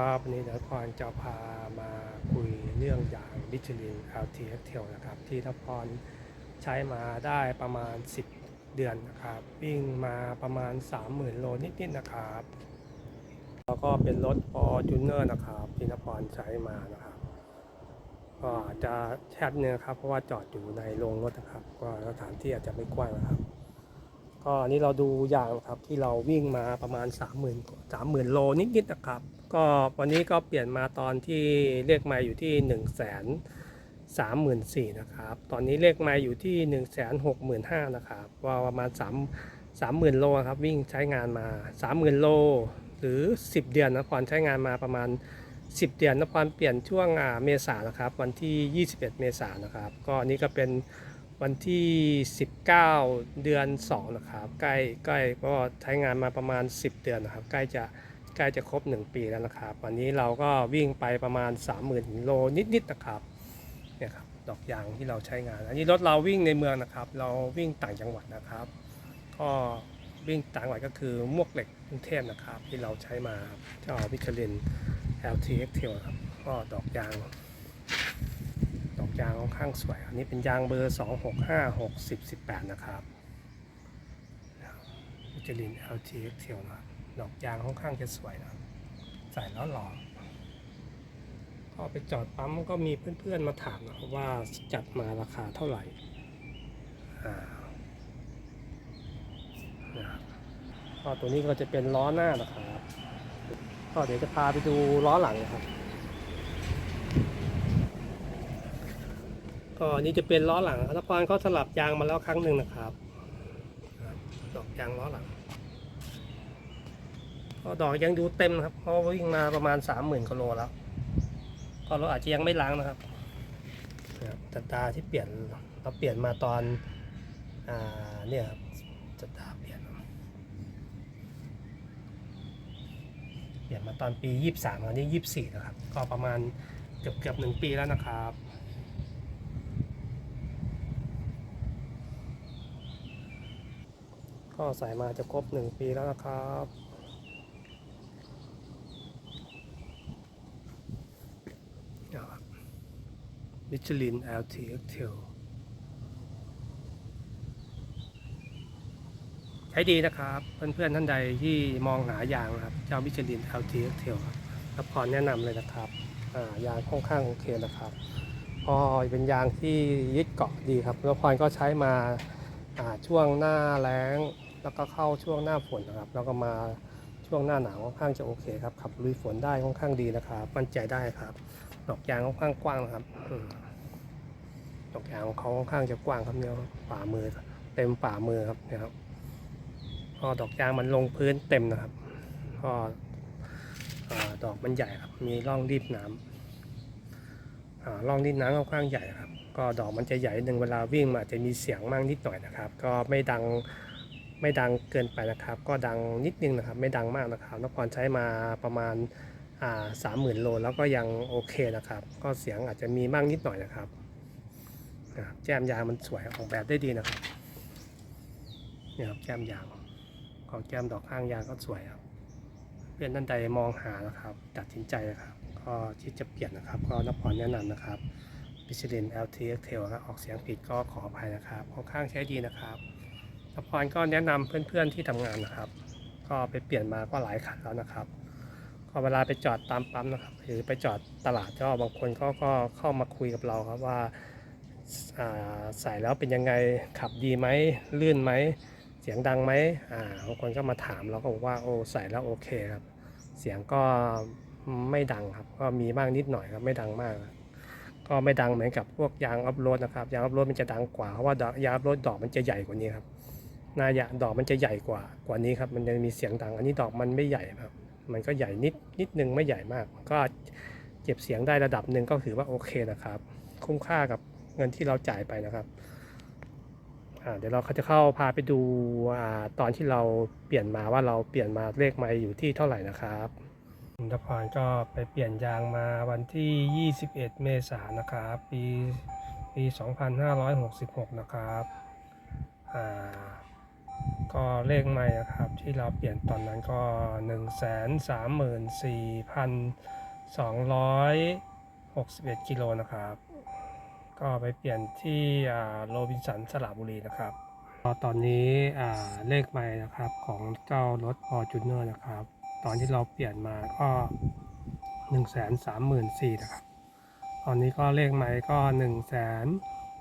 ครับวันนี้เดี๋ยวพรจะพามาคุยเรื่องยางดิจิลิน LTX t นะครับ ที่นพรใช้มาได้ประมาณ 10 เดือนนะครับ วิ่งมาประมาณ 30,000 โลนิดๆนะครับ แล้วก็เป็นรถปอจูเนอร์นะครับที่นพรใช้มานะครับ ก็อาจจะแชทเนี่ยครับ เพราะว่าจอดอยู่ในโรงรถนะครับ ก็สถานที่อาจจะไม่กว้างนะครับ ก็อันนี้เราดูยางครับที่เราวิ่งมาประมาณ 30,000 30,000 โลนิดๆนะครับ ก็วันนี้ก็เปลี่ยนมาตอนที่เลขไมาอยู่ที่1 3 4 0 0 0นะครับ ตอนนี้เลขไมาอยู่ที่1 6 5 0 0 0นะครับว่าประมาณ3 30,000โลครับวิ่งใช้งานมา30,000โล หรือ 10 เดือนนะพรใช้งานมาประมาณ 10 เดือนนะพรเปลี่ยนช่วงเมษานะครับ วันที่ 21 เมษายนนะครับ ก็อันนี้ก็เป็นวันที่ 19 เดือน 2 นะครับ ใกล้ใกล้ก็ใช้งานมาประมาณ 10 เดือนนะครับ ใกล้จะ ใกล้จะครบ 1 ปีแล้วนะครับ วันนี้เราก็วิ่งไปประมาณ 30,000โลนิดๆนะครับเนี่ยครับดอกยางที่เราใช้งาน อันนี้รถเราวิ่งในเมืองนะครับ เราวิ่งต่างจังหวัดนะครับ ก็วิ่งต่างจังหวัดก็คือมวกเหล็กกรุงเทพนะครับ ที่เราใช้มาเจ้าวิชลิน LTX t ครับก็ดอกยาง ดอกยางค่อนข้างสวย อันนี้เป็นยางเบอร์ 2 6 5 6 10 18 นะครับมิชลิน LTX t นะครับ ดอกยางค่อนข้างจะสวยนะใส่แล้วหล่อก็ไปจอดปั๊มก็มีเพื่อนๆมาถามนะว่าจัดมาราคาเท่าไหร่ก็ตัวนี้ก็จะเป็นล้อหน้านะครับก็เดี๋ยวจะพาไปดูล้อหลังนะครับ ก็นนี้จะเป็นล้อหลังนพรเขาสลับยางมาแล้วครั้งหนึ่งนะครับครับดอกยางล้อหลัง ก็ดอกยังดูเต็มนะครับ เพราะวิ่งมาประมาณสามหมื่นกิโลแล้ว ก็เรถอาจจะยังไม่ล้างนะครับนะครัตตาที่เปลี่ยนเราเปลี่ยนมาตอนอ่าเนี่ยครับสตาเปลี่ยน เปลี่ยนมาตอนปียี่สิบสามตอนนี้ยี่สิบสี่นะครับ ก็ประมาณเกือบเกือบหนึ่งปีแล้วนะครับก็ใส่มาจะครบหนึ่งปีแล้วนะครับ มิชลิน LTX t a i l ใช้ดีนะครับ เพื่อนๆท่านใดที่มองหายางนะครับ เจ้ามิชลิน LTX t a i l ครับรับพรแนะนำเลยนะครับยางค่อนข้างโอเคนะครับพอเป็นยางที่ยึดเกาะดีครับแล้วพรก็ใช้มาอ่าช่วงหน้าแล้ง แล้วก็เข้าช่วงหน้าฝนนะครับ แล้วก็มาช่วงหน้าหนาวค่อนข้างจะโอเคครับขับลุยฝนได้ค่อนข้างดีนะครับ มั่นใจได้ครับ ดอกยางค่อนข้างกว้างนะครับ อืมดอกยางเขาค่อนข้างจะกว้างครับเนี่ยฝ่ามือเต็มฝ่ามือครับนี่ยครับก็ดอกยางมันลงพื้นเต็มนะครับก็อ่าดอกมันใหญ่ครับ มีร่องรีบน้ำอ่าร่องรีบน้ำค่อนข้างใหญ่ครับ ก็ดอกมันจะใหญ่หนึ่งเวลาวิ่งมาจะมีเสียงมากนิดหน่อยนะครับ ก็ไม่ดังไม่ดังเกินไปนะครับ ก็ดังนิดนึงนะครับ ไม่ดังมากนะครับนพรใช้มาประมาณสามหมื่นโลแล้วก็ยังโอเคนะครับ ก็เสียงอาจจะมีมากนิดหน่อยนะครับ แก้มยางมันสวยออกแบบได้ดีนะครับนี่ครับแก้มยางของแก้มดอกข้างยางก็สวยครับเพื่อนท่านใดมองหานะครับ ตัดสินใจนะครับ ก็ที่จะเปลี่ยนนะครับ ก็นพรแนะนำนะครับบิชลิน LTX t a i l ครับออกเสียงผิดก็ขออภัยนะครับค่อนข้างใช้ดีนะครับนพรก็แนะนำเพื่อนๆที่ทำงานนะครับ ก็ไปเปลี่ยนมาก็หลายคันแล้วนะครับก็เวลาไปจอดตามปั๊มนะครับหรือไปจอดตลาดก็บางคนก็ก็เข้ามาคุยกับเราครับว่า ใส่แล้วเป็นยังไงขับดีไหมลื่นไหมเสียงดังไหมอ่าบางคนก็มาถามเราก็บอกว่าโอ้ใส่แล้วโอเคครับ เสียงก็ไม่ดังครับ ก็มีบ้างนิดหน่อยครับไม่ดังมาก ก็ไม่ดังเหมือนกับพวกยางอัพโหลดนะครับยางอัพโหลดมันจะดังกว่าเพราะว่ายางอัพโหลดดอกมันจะใหญ่กว่านี้ครับนายะดอกมันจะใหญ่กว่ากว่านี้ครับมันจะมีเสียงดัง อันนี้ดอกมันไม่ใหญ่ครับ มันก็ใหญ่นิดนิดนึงไม่ใหญ่มาก ก็เก็บเสียงได้ระดับหนึ่งก็ถือว่าโอเคนะครับ คุ้มค่ากับ เงินที่เราจ่ายไปนะครับเดี๋ยวเราจะเข้าพาไปดูอตอนที่เราเปลี่ยนมาว่าเราเปลี่ยนมาเลขไม้อยู่ที่เท่าไหร่นะครับนพรก็ไปเปลี่ยนยางมาวันที่ 21 เมษายนนะครับปีปี 2566 นะครับอ่าก็เลขใหม่นะครับที่เราเปลี่ยนตอนนั้นก็หนึ่งแสนสามหมื่นสี่พันสองร้อยหกสิบเอ็ดกิโลนะครับ ก็ไปเปลี่ยนที่โรบินสันสระบุรีนะครับตอนนี้เลขใหม่นะครับของเจ้ารถพอจูเนอร์นะครับ ตอนที่เราเปลี่ยนมาก็หนึ่งแสนสามหมื่นสี่นะครับ ตอนนี้ก็เลขใหม่ก็หนึ่งแสน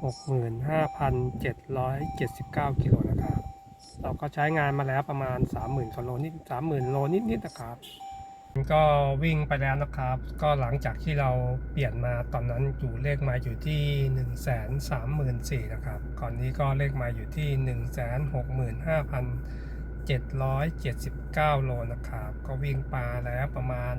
หกหมื่นห้าพันเจ็ดร้อยเจ็ดสิบเก้ากิโลนะครับ เราก็ใช้งานมาแล้วประมาณ 30,000กิโลนิด30,000 โลนิดๆนะครับ ก็วิ่งไปแล้วนะครับ ก็หลังจากที่เราเปลี่ยนมาตอนนั้นอยู่เลขมาอยู่ที่ 1 3 4 0 0 0นะครับก่อนนี้ก็เลขมาอยู่ที่ 165,779 โลนะครับ ก็วิ่งปลาแล้วประมาณ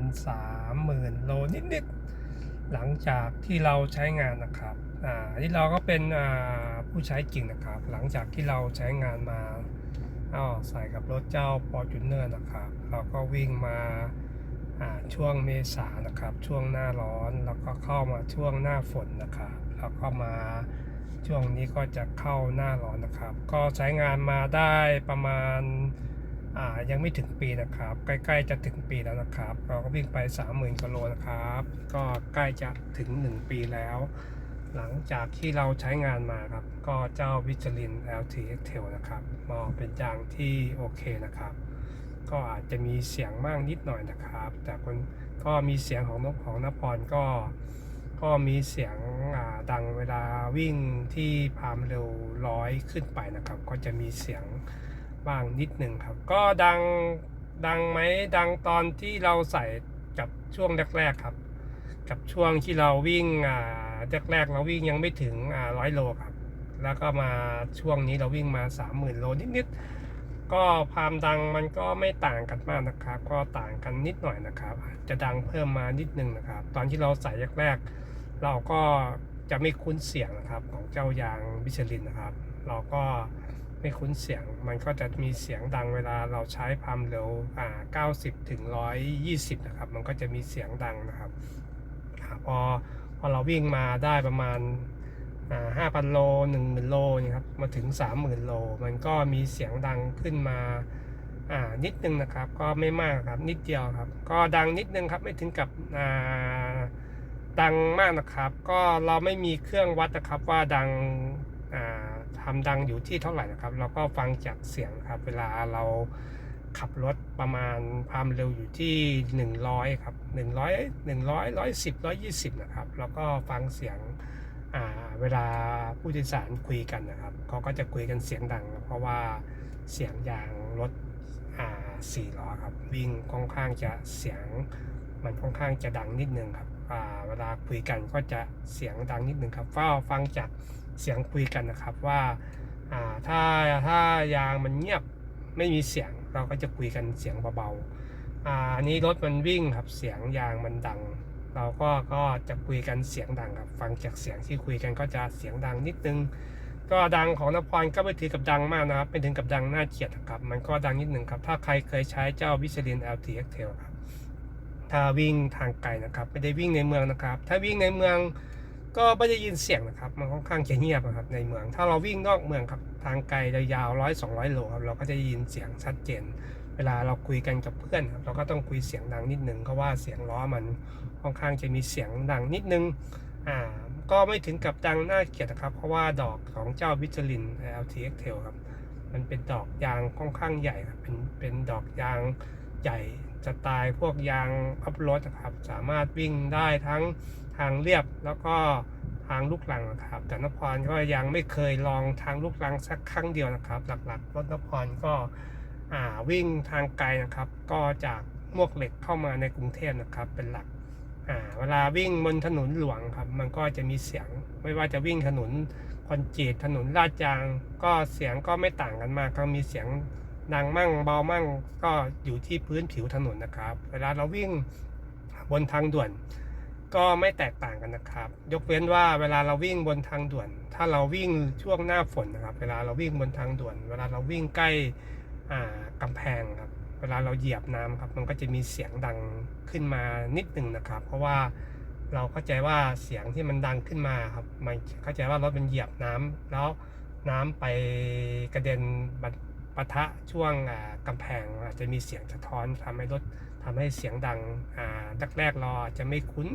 30,000 โลนิดๆ หลังจากที่เราใช้งานนะครับอ่าอันนี้เราก็เป็นอ่าผู้ใช้จริงนะครับ หลังจากที่เราใช้งานมาอ้าวใส่กับรถเจ้า f o r t u n e r นะครับ เราก็วิ่งมา ช่วงเมษานะครับ ช่วงหน้าร้อนแล้วก็เข้ามาช่วงหน้าฝนนะครับ แล้วก็มาช่วงนี้ก็จะเข้าหน้าร้อนนะครับ ก็ใช้งานมาได้ประมาณยังไม่ถึงปีนะครับ ใกล้ๆจะถึงปีแล้วนะครับ เราก็วิ่งไป 30,000กิโลนะครับ ก็ใกล้จะถึง 1 ปีแล้ว หลังจากที่เราใช้งานมาครับ ก็เจ้าวิจลิน LTX Tail นะครับมองเป็นยางที่โอเคนะครับ ก็อาจจะมีเสียงมากนิดหน่อยนะครับ แต่คนก็มีเสียงของนกของนพรก็ก็มีเสียงดังเวลาวิ่งที่ความเร็วร้อยขึ้นไปนะครับ ก็จะมีเสียงบ้างนิดหนึ่งครับ ก็ดังดังไหมดังตอนที่เราใส่กับช่วงแรกๆครับ กับช่วงที่เราวิ่งอ่าแรกๆเราวิ่งยังไม่ถึงอ่าร้อยโลครับ แล้วก็มาช่วงนี้เราวิ่งมา 30,000 โลนิดๆ ก็ความดังมันก็ไม่ต่างกันมากนะครับ ก็ต่างกันนิดหน่อยนะครับ จะดังเพิ่มมานิดนึงนะครับ ตอนที่เราใส่แรกๆเราก็จะไม่คุ้นเสียงนะครับ ของเจ้ายางบิชลินนะครับ เราก็ไม่คุ้นเสียง มันก็จะมีเสียงดังเวลาเราใช้ความเร็วอ่า90 ถึง 120 นะครับ มันก็จะมีเสียงดังนะครับพอพอเราวิ่งมาได้ประมาณ ห้าพันโลหนึ่งหมื่นโลนี่ครับมาถึงสามหมื่นโล มันก็มีเสียงดังขึ้นมาอ่านิดนึงนะครับ ก็ไม่มากครับนิดเดียวครับ ก็ดังนิดนึงครับไม่ถึงกับอ่าดังมากนะครับ ก็เราไม่มีเครื่องวัดนะครับว่าดังอ่าทำดังอยู่ที่เท่าไหร่นะครับ เราก็ฟังจากเสียงครับ เวลาเราขับรถประมาณความเร็วอยู่ที่ 100 ครับ 100 100 110 120 นะครับ แล้วก็ฟังเสียง เวลาผู้โดยสารคุยกันนะครับเขาก็จะคุยกันเสียงดัง เพราะว่าเสียงยางรถอ่าสี่ล้อครับวิ่งค่อนข้างจะเสียงมันค่อนข้างจะดังนิดนึงครับอ่าเวลาคุยกันก็จะเสียงดังนิดนึงครับเฝ้าฟังจากเสียงคุยกันนะครับว่าอ่าถ้าถ้ายางมันเงียบไม่มีเสียงเราก็จะคุยกันเสียงเบาๆอ่าอันนี้รถมันวิ่งครับเสียงยางมันดัง เราก็ก็จะคุยกันเสียงดังครับ ฟังจากเสียงที่คุยกันก็จะเสียงดังนิดนึง ก็ดังของนพรก็ไม่ถือกับดังมากนะครับไม่ถึงกับดังน่าเกลียดครับ มันก็ดังนิดหนึ่งครับ ถ้าใครเคยใช้เจ้าวิชลิน LTX Tail ครับ ถ้าวิ่งทางไกลนะครับ ไม่ได้วิ่งในเมืองนะครับ ถ้าวิ่งในเมืองก็ไม่ได้ยินเสียงนะครับ มันค่อนข้างจะเงียบนะครับในเมือง ถ้าเราวิ่งนอกเมืองครับทางไกลยาวร้อยสองร้อยโลครับเราก็จะยินเสียงชัดเจน เวลาเราคุยกันกับเพื่อนครับเราก็ต้องคุยเสียงดังนิดนึงเพราะว่าเสียงล้อมันค่อนข้างจะมีเสียงดังนิดนึงอ่าก็ไม่ถึงกับดังน่าเกลียดนะครับ เพราะว่าดอกของเจ้าวิจลิน LTX Tail ครับมันเป็นดอกยางค่อนข้างใหญ่ครับเป็นเป็นดอกยางใหญ่สไตล์พวกยางพับรถนะครับ สามารถวิ่งได้ทั้งทางเรียบแล้วก็ทางลูกลังนะครับ แต่นพรก็ยังไม่เคยลองทางลูกลังสักครั้งเดียวนะครับ หลักๆรถนพรก็ วิ่งทางไกลนะครับ ก็จากมวกเหล็กเข้ามาในกรุงเทพนะครับ เป็นหลักเวลาวิ่งบนถนนหลวงครับ มันก็จะมีเสียงไม่ว่าจะวิ่งถนนคอนกรีตถนนลาดยาง ก็เสียงก็ไม่ต่างกันมากก็มีเสียงดังมั่งเบามั่งก็อยู่ที่พื้นผิวถนนนะครับ เวลาเราวิ่งบนทางด่วน ก็ไม่แตกต่างกันนะครับ ยกเว้นว่าเวลาเราวิ่งบนทางด่วน ถ้าเราวิ่งช่วงหน้าฝนนะครับ เวลาเราวิ่งบนทางด่วน เวลาเราวิ่งใกล้ กำแพงครับ เวลาเราเหยียบน้ำครับ มันก็จะมีเสียงดังขึ้นมานิดหนึ่งนะครับ เพราะว่าเราเข้าใจว่าเสียงที่มันดังขึ้นมาครับ มันเข้าใจว่ารถมันเหยียบน้ำแล้วน้ำไปกระเด็นปะทะช่วงอ่าแพงอาจจะมีเสียงสะท้อนทำให้รถทำให้เสียงดังอ่าแรกๆเราอาจจะไม่คุ้น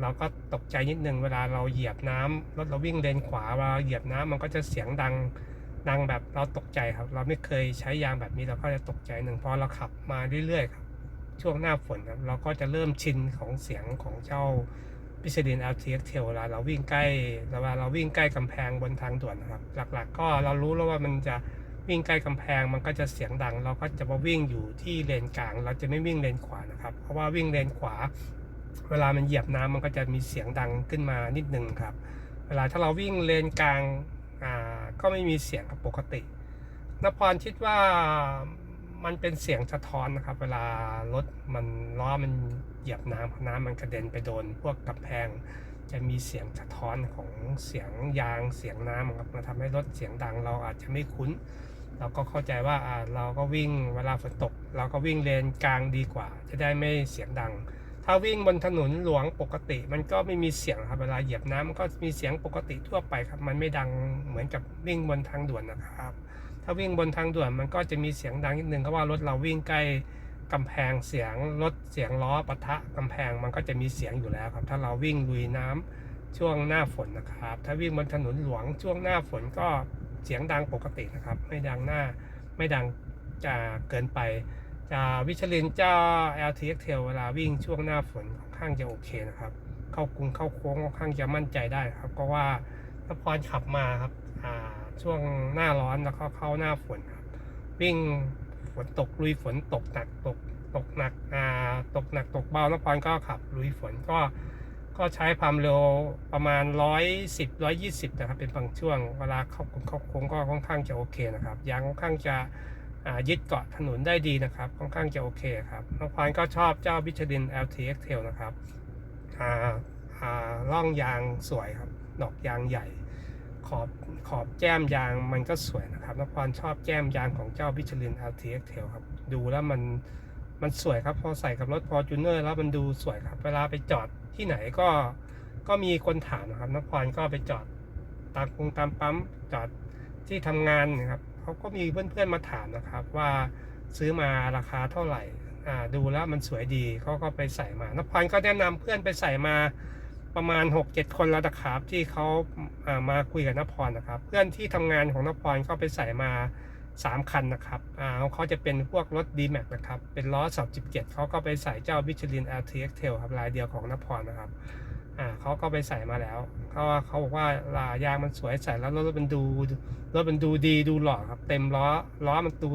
เราก็ตกใจนิดนึงเวลาเราเหยียบน้ำรถเราวิ่งเลนขวาเวลาเหยียบน้ำมันก็จะเสียงดัง ดังแบบเราตกใจครับ เราไม่เคยใช้ยางแบบนี้เราก็จะตกใจหนึ่งพอเราขับมาเรื่อยๆครับ ช่วงหน้าฝนครับเราก็จะเริ่มชินของเสียงของเจ้าพิชลิน LTX Trail เวลาเราวิ่งใกล้เวลาเราวิ่งใกล้กำแพงบนทางด่วนนะครับ หลักๆ ก็เรารู้แล้วว่ามันจะวิ่งใกล้กำแพงมันก็จะเสียงดัง เราก็จะมาวิ่งอยู่ที่เลนกลาง เราจะไม่วิ่งเลนขวานะครับ เพราะว่าวิ่งเลนขวา เวลามันเหยียบน้ำมันก็จะมีเสียงดังขึ้นมานิดนึงครับ เวลาถ้าเราวิ่งเลนกลาง อ่าก็ไม่มีเสียงปกตินพรคิดว่ามันเป็นเสียงสะท้อนนะครับ เวลารถมันล้อมันเหยียบน้ำน้ำมันกระเด็นไปโดน พวกกำแพงจะมีเสียงสะท้อนของเสียงยางเสียงน้ำครับมันทำให้รถเสียงดังเราอาจจะไม่คุ้น เราก็เข้าใจว่าเราก็วิ่งเวลาฝนตก เราก็วิ่งเลนกลางดีกว่า จะได้ไม่เสียงดัง ถ้าวิ่งบนถนนหลวงปกติ มันก็ไม่มีเสียงครับเวลาเหยียบน้ำมันก็มีเสียงปกติทั่วไปครับ มันไม่ดังเหมือนกับวิ่งบนทางด่วนนะครับ ถ้าวิ่งบนทางด่วนมันก็จะมีเสียงดังนิดนึงเพราะว่ารถเราวิ่งใกล้กำแพงเสียงรถเสียงล้อปะทะกำแพงมันก็จะมีเสียงอยู่แล้วครับ ถ้าเราวิ่งลุยน้ำช่วงหน้าฝนนะครับ ถ้าวิ่งบนถนนหลวงช่วงหน้าฝนก็เสียงดังปกตินะครับ ไม่ดังหน้าไม่ดังจะเกินไป จะวิชลินเจ้า LTX Trail เวลาวิ่งช่วงหน้าฝนค่อนข้างจะโอเคนะครับ เข้ากรุงเข้าโค้งค่อนข้างจะมั่นใจได้ครับ เพราะว่าถ้าพรขับมาครับช่วงหน้าร้อนแล้วก็เข้าหน้าฝนครับ วิ่งฝนตกลุยฝนตกหนักตกตกหนักตกหนักตกเบาแล้วพรก็ขับลุยฝนก็ก็ใช้ความเร็วประมาณ 110 120 นะครับ เป็นบางช่วง เวลาเข้ากรุงเข้าโค้งก็ค่อนข้างจะโอเคนะครับยางค่อนข้างจะ ยึดเกาะถนนได้ดีนะครับค่อนข้างจะโอเคครับน้องพรก็ชอบเจ้าบิชลิน LTX Tail นะครับอ่าอ่างยางสวยครับดอกยางใหญ่ ขอบขอบแก้มยางมันก็สวยนะครับน้องพรชอบแก้มยางของเจ้าบิชลิน LTX Tail ครับดูแล้วมันมันสวยครับพอใส่กับรถ Fortuner แล้วมันดูสวยครับเวลาไปจอดที่ไหนก็ก็มีคนถามนะครับน้องพรก็ไปจอดตามกรุงตามปั๊มจอดที่ทำงานนะครับ เขาก็มีเพื่อนๆมาถามนะครับ ว่าซื้อมาราคาเท่าไหร่อ่าดูแล้วมันสวยดีเขาก็ไปใส่มานพรก็แนะนำเพื่อนไปใส่มาประมาณ 6-7 คนแล้วนะครับที่เขาอ่ามาคุยกับนพรนะครับ เพื่อนที่ทำงานของนพรก็ไปใส่มา3 คันนะครับอ่าเขาจะเป็นพวกรถ d m a x นะครับ เป็นล้อสับ17เขาก็ไปใส่เจ้า Michelin LTX Trail ครับลายเดียวของนพรนะครับ อ่าเขาก็ไปใส่มาแล้วเขาเขาบอกว่าลายางมันสวยใส่แล้วรถมันดูรถมันดูดีดูหล่อครับ เต็มล้อล้อมันดู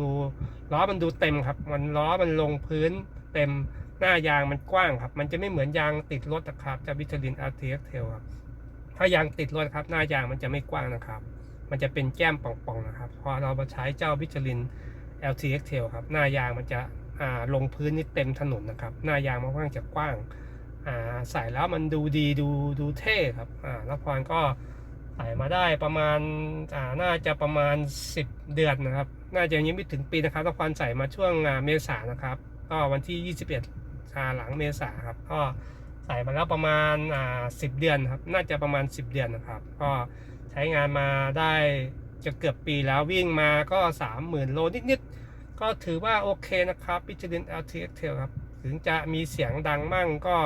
ล้อมันดูเต็มครับ มันล้อมันลงพื้นเต็มหน้ายางมันกว้างครับ มันจะไม่เหมือนยางติดรถนะครับจะวิตาลิน LTX Trail ครับถ้ายางติดรถครับ หน้ายางมันจะไม่กว้างนะครับ มันจะเป็นแก้มป่องๆนะครับ พอเรามาใช้เจ้าวิตาลิน LTX Trail ครับ หน้ายางมันจะลงพื้นนี่เต็มถนนนะครับ หน้ายางมันค่อนข้างจะกว้าง อ่าใส่แล้วมันดูดีดูดูเท่ครับอ่าแล้วพรก็ใส่มาได้ประมาณอ่าน่าจะประมาณ 10 เดือนนะครับ น่าจะยังไม่ถึงปีนะครับแล้วพรใส่มาช่วงเมษานะครับ ก็วันที่ 21อ่าหลังเมษาครับก็ใส่มาแล้วประมาณอ่า10เดือนครับ น่าจะประมาณ 10 เดือนนะครับ ก็ใช้งานมาได้จะเกือบปีแล้ววิ่งมาก็ 30,000 โลนิดๆ ก็ถือว่าโอเคนะครับพิจาริน LTX Trail ครับ ถึงจะมีเสียงดังมั่งก็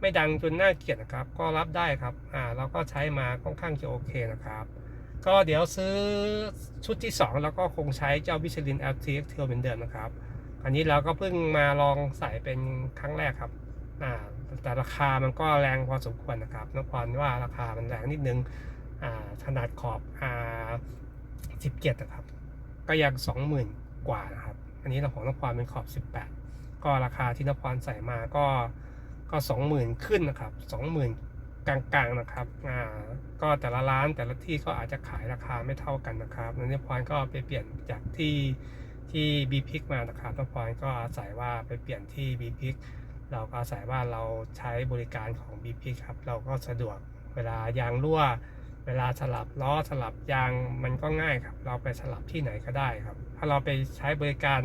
ไม่ดังจนน่าเกลียดนะครับ ก็รับได้ครับ อ่าเราก็ใช้มาค่อนข้างจะโอเคนะครับ ก็เดี๋ยวซื้อชุดที่ 2 แล้วก็คงใช้เจ้าวิชลิน LTX Trail เหมือนเดิมนะครับ อันนี้เราก็เพิ่งมาลองใส่เป็นครั้งแรกครับ อ่าแต่ราคามันก็แรงพอสมควรนะครับน้องพรว่าราคามันแรงนิดนึง อ่าขนาดขอบอ่าสิบเจ็ดนะครับ ก็ยัง20,000กว่านะครับ อันนี้เราของนพรเป็นขอบ 18 ก็ราคาที่นพรใส่มาก็ ก็สองหมื่นขึ้นนะครับสองหมื่นกลางๆนะครับอ่าก็แต่ละร้านแต่ละที่ก็อาจจะขายราคาไม่เท่ากันนะครับนนพรก็ไปเปลี่ยนจากที่ที่บีพิกมานะครับนพรก็อาศัยว่าไปเปลี่ยนที่บีพิกเราก็อาศัยว่าเราใช้บริการของบีพิกครับเราก็สะดวกเวลายางรั่ว เวลาสลับล้อสลับยางมันก็ง่ายครับ เราไปสลับที่ไหนก็ได้ครับ ถ้าเราไปใช้บริการ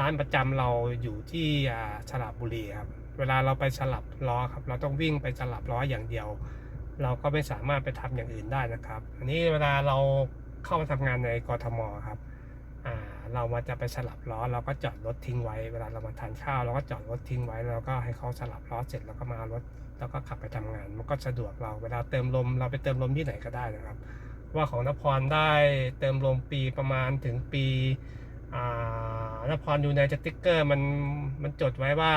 ร้านประจำเราอยู่ที่อ่าสลับบุรีครับ เวลาเราไปสลับล้อครับ เราต้องวิ่งไปสลับล้ออย่างเดียว เราก็ไม่สามารถไปทำอย่างอื่นได้นะครับ อันนี้เวลาเราเข้ามาทำงานในกทมครับเรามาจะไปสลับล้อเราก็จอดรถทิ้งไว้ เวลาเรามาทานข้าวเราก็จอดรถทิ้งไว้แล้วก็ให้เขาสลับล้อเสร็จแล้วก็มารถแล้วก็ขับไปทำงาน มันก็สะดวกเราเวลาเติมลมเราไปเติมลมที่ไหนก็ได้นะครับ ว่าของนพรได้เติมลมปีประมาณถึงปีนพรอยู่ในสติ๊กเกอร์มันมันจดไว้ว่า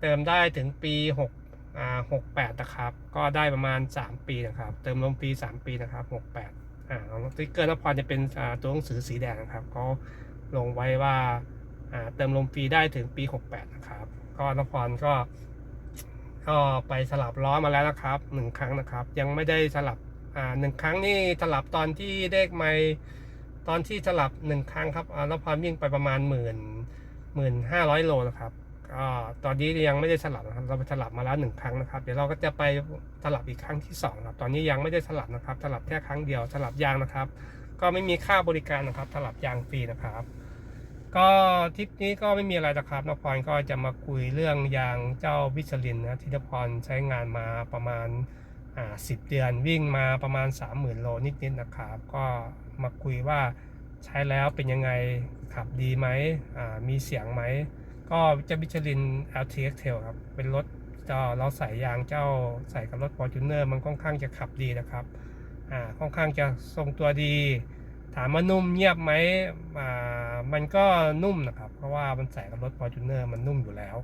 เติมได้ถึงปี6อ่า68 นะครับ ก็ได้ประมาณ 3 ปีนะครับ เติมลมปี 3 ปีนะครับ 68อ่าสติ๊กเกอร์นพรจะเป็นตัวหนังสือสีแดงนะครับเขาลงไว้ว่าอ่าเติมลมฟรีได้ถึงปี 68 นะครับ ก็นพรก็ก็ไปสลับล้อมาแล้วนะครับหนึ่งครั้งนะครับ ยังไม่ได้สลับอ่าหนึ่งครั้งนี่สลับตอนที่เลขไม่ตอนที่สลับหนึ่งครั้งครับอ่าแล้วพรวิ่งไปประมาณหมื่นหมื่นห้าร้อยโลนะครับ ตอนนี้ยังไม่ได้สลับนะครับเราไปสลับมาแล้วหนึ่งครั้งนะครับ เดี๋ยวเราก็จะไปสลับอีกครั้งที่สองครับตอนนี้ยังไม่ได้สลับนะครับ สลับแค่ครั้งเดียวสลับยางนะครับ ก็ไม่มีค่าบริการนะครับ สลับยางฟรีนะครับ ก็ทริปนี้ก็ไม่มีอะไรนะครับนพรก็จะมาคุยเรื่องยางเจ้าวิชลินนะที่นพรใช้งานมาประมาณสิบเดือนวิ่งมาประมาณ 30,000 โลนิดๆนะครับ ก็มาคุยว่าใช้แล้วเป็นยังไงขับดีไหมมีเสียงไหม ก็เจ้าวิชลิน LTX Tail ครับ เป็นรถเจ้าเราใส่ยางเจ้าใส่กับรถ Fortuner มันค่อนข้างจะขับดีนะครับ อ่าค่อนข้างจะทรงตัวดี ถามว่านุ่มเงียบไหมอ่ามันก็นุ่มนะครับ เพราะว่ามันใส่กับรถ Fortuner มันนุ่มอยู่แล้ว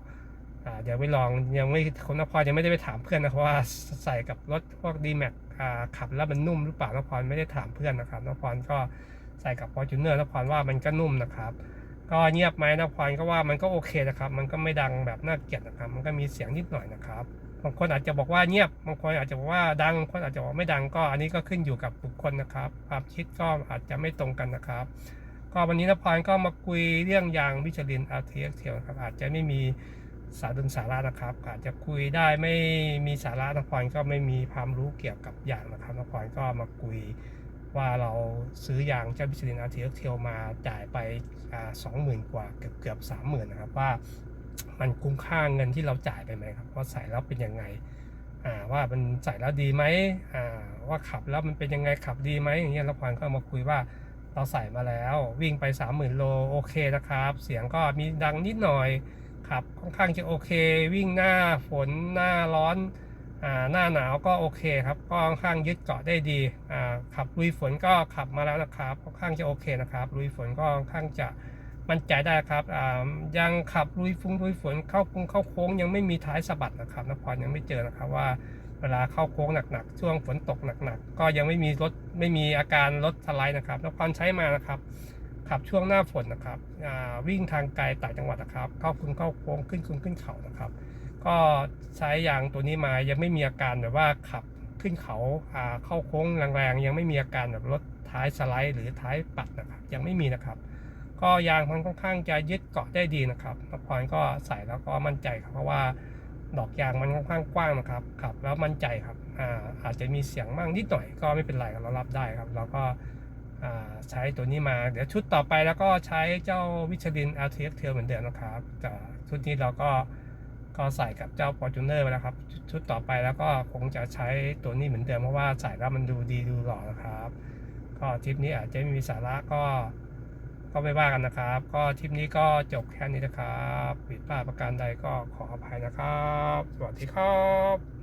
อ่าเดี๋ยวไปลองยังไม่คนนครยังไม่ได้ไปถามเพื่อนนะครับว่าใส่กับรถพวก d m a x อ่าขับแล้วมันนุ่มหรือเปล่านครไม่ได้ถามเพื่อนนะครับนครก็ใส่กับ Fortuner นครว่ามันก็นุ่มนะครับ ก็เงียบไหมนครก็ว่ามันก็โอเคนะครับ มันก็ไม่ดังแบบน่าเกลียดนะครับ มันก็มีเสียงนิดหน่อยนะครับบางคนอาจจะบอกว่าเงียบบางคนอาจจะบอกว่าดังบางคนอาจจะบอกไม่ดังก็อันนี้ก็ขึ้นอยู่กับบุคคลนะครับความคิดก็อาจจะไม่ตรงกันนะครับ ก็วันนี้นพรก็มาคุยเรื่องยางมิชลิน RTX เทียวนะครับอาจจะไม่มีสาดุนสาระนะครับ อาจจะคุยได้ไม่มีสาระนพรก็ไม่มีความรู้เกี่ยวกับยางนะครับนพรก็มาคุย ว่าเราซื้อยางเจ้ามิชลิน RTX เทียวมาจ่ายไปสองหมื่นกว่าเกือบเกือบสามหมื่นนะครับว่ามันคุ้มค่าเงินที่เราจ่ายไปไหมครับว่าใส่แล้วเป็นยังไงว่ามันใส่แล้วดีไหมว่าขับแล้วมันเป็นยังไงขับดีไหมอย่างเงี้ยแล้วพรก็มาคุยว่าเราใส่มาแล้ววิ่งไป 30,000 โลโอเคนะครับ เสียงก็มีดังนิดหน่อยขับค่อนข้างจะโอเค วิ่งหน้าฝนหน้าร้อน หน้าหนาวก็โอเคครับก็ค่อนข้างยึดเกาะได้ดีขับลุยฝนก็ขับมาแล้วนะครับค่อนข้างจะโอเคนะครับลุยฝนก็ค่อนข้างจะมั่นใจได้ครับยังขับลุยฟุ้งลุยฝนเข้าโค้งเข้าโค้งยังไม่มีท้ายสะบัดนะครับนพรยังไม่เจอนะครับว่าเวลาเข้าโค้งหนักๆ ช่วงฝนตกหนักๆ ก็ยังไม่มีรถไม่มีอาการรถสไลด์นะครับนพรใช้มานะครับ ขับช่วงหน้าฝนนะครับวิ่งทางไกลต่างจังหวัดนะครับ เข้าคึงเข้าโค้งขึ้นคึงขึ้นเขานะครับ ก็ใช้ยางตัวนี้มายังไม่มีอาการแบบว่าขับขึ้นเขาเข้าโค้งแรงๆยังไม่มีอาการแบบรถท้ายสไลด์หรือท้ายปัดนะครับยังไม่มีนะครับ ก็ยางมันค่อนข้างจะยึดเกาะได้ดีนะครับนพรก็ใส่แล้วก็มั่นใจครับเพราะว่าดอกยางมันค่อนข้างกว้างนะครับขับแล้วมั่นใจครับอาอาจจะมีเสียงบ้างนิดหน่อยก็ไม่เป็นไรเรารับได้ครับเราก็าใช้ตัวนี้มาเดี๋ยวชุดต่อไปแล้วก็ใช้เจ้าวิชลิน LTX Trail เหมือนเดิมนะครับแต่ชุดนี้เราก็ ก็ใส่กับเจ้า Fortuner ไปแล้วครับ ชุดต่อไปแล้วก็คงจะใช้ตัวนี้เหมือนเดิมเพราะว่าใส่แล้วมันดูดีดูหล่อนะครับ ก็ทริปนี้อาจจะไม่มีสาระก็ก็ไม่ว่ากันนะครับ ก็ทริปนี้ก็จบแค่นี้นะครับ ผิดพลาดประการใดก็ขออภัยนะครับ สวัสดีครับ